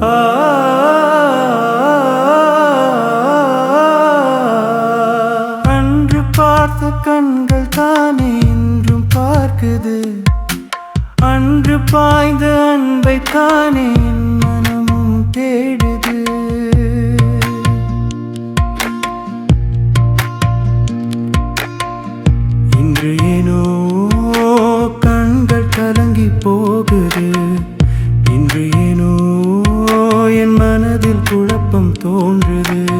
அன்று பார்த்த கண்கள் தானே இன்றும் பார்க்குது. அன்று பாய்ந்த அன்பை தானே மனமும் தேடுது. இன்று ஏனோ கண்கள் கலங்கி போகுது. விருப்பம் தோன்றுது.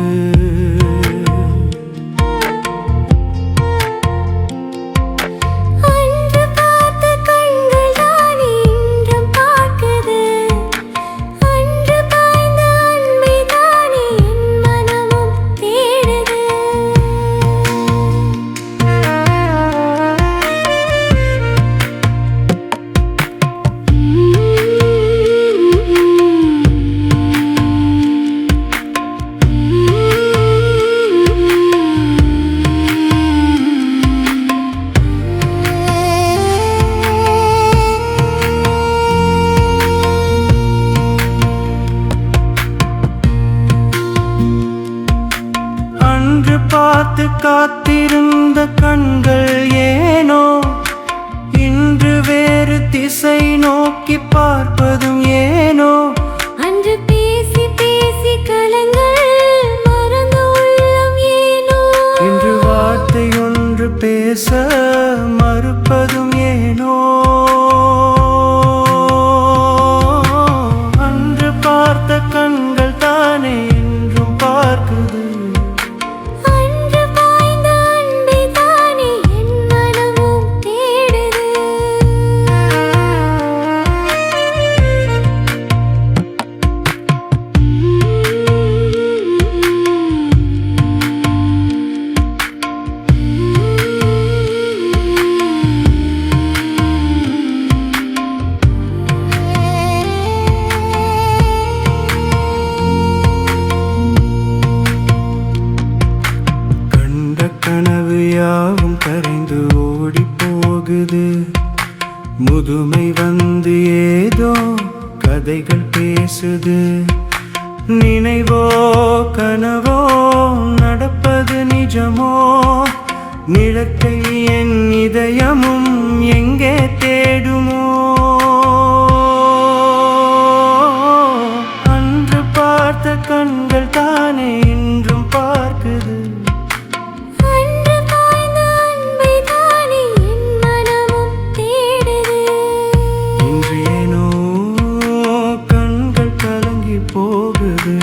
பார்த்து காத்திருந்த கண்கள் ஏனோ? இன்று வேறு திசை நோக்கி பார்ப்பதும் ஏனோ? அன்று பேசி பேசி கலங்கள் மறந்த உள்ளம் ஏனோ? இன்று வார்த்தை ஒன்று பேச கனவு யாவும் கரைந்து ஓடி போகுது முதுமை வந்து ஏதோ கதைகள் பேசுது. நினைவோ கனவோ நடப்பது நிஜமோ? நிழக்கை என் இதயமும் எங்கே தேடுமோ? போகுது